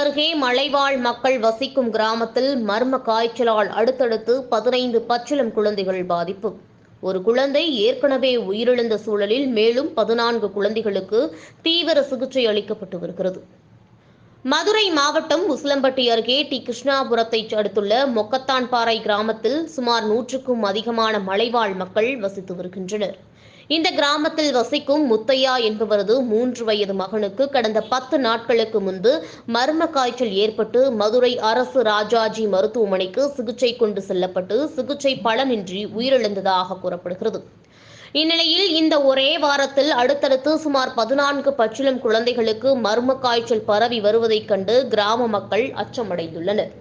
அருகே மலைவாழ் மக்கள் வசிக்கும் கிராமத்தில் மர்ம காய்ச்சலால் அடுத்தடுத்து பதினைந்து பச்சிளம் குழந்தைகள் பாதிப்பு. ஒரு குழந்தை ஏற்கனவே உயிரிழந்த சூழலில் மேலும் பதினான்கு குழந்தைகளுக்கு தீவிர சிகிச்சை அளிக்கப்பட்டு வருகிறது. மதுரை மாவட்டம் உசிலம்பட்டி அருகே டி கிருஷ்ணாபுரத்தை அடுத்துள்ள மொக்கத்தான்பாறை கிராமத்தில் சுமார் நூற்றுக்கும் அதிகமான மலைவாழ் மக்கள் வசித்து வருகின்றனர். இந்த கிராமத்தில் வசிக்கும் முத்தையா என்பவரது மூன்று வயது மகனுக்கு கடந்த பத்து நாட்களுக்கு முன்பு மர்ம காய்ச்சல் ஏற்பட்டு மதுரை அரசு ராஜாஜி மருத்துவமனைக்கு சிகிச்சை கொண்டு செல்லப்பட்டு சிகிச்சை பலனின்றி உயிரிழந்ததாக கூறப்படுகிறது. இந்நிலையில் இந்த ஒரே வாரத்தில் அடுத்தடுத்து சுமார் பதினான்கு பச்சிளம் குழந்தைகளுக்கு மர்ம காய்ச்சல் பரவி வருவதைக் கண்டு கிராம மக்கள் அச்சமடைந்துள்ளனர்.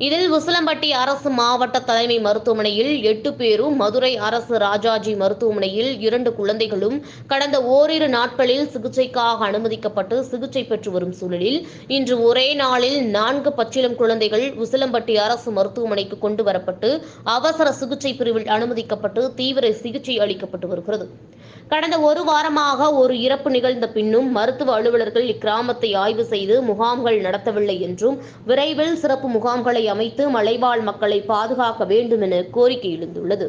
இதில் உசிலம்பட்டி அரசு மாவட்ட தலைமை மருத்துவமனையில் எட்டு பேரும் மதுரை அரசு ராஜாஜி மருத்துவமனையில் இரண்டு குழந்தைகளும் கடந்த ஓரிரு நாட்களில் சிகிச்சைக்காக அனுமதிக்கப்பட்டு சிகிச்சை பெற்று வரும் சூழலில் இன்று ஒரே நாளில் நான்கு பச்சிலம் குழந்தைகள் உசிலம்பட்டி அரசு மருத்துவமனைக்கு கொண்டு வரப்பட்டு அவசர சிகிச்சை பிரிவில் அனுமதிக்கப்பட்டு தீவிர சிகிச்சை அளிக்கப்பட்டு வருகிறது. கடந்த ஒரு வாரமாக ஒரு இறப்பு நிகழ்ந்த பின்னும் மருத்துவ அலுவலர்கள் இக்கிராமத்தை ஆய்வு செய்து முகாம்கள் நடத்தவில்லை என்றும் விரைவில் சிறப்பு முகாம்களை அமைத்து மலைவாழ் மக்களை பாதுகாக்க வேண்டும் என கோரிக்கை எழுந்துள்ளது.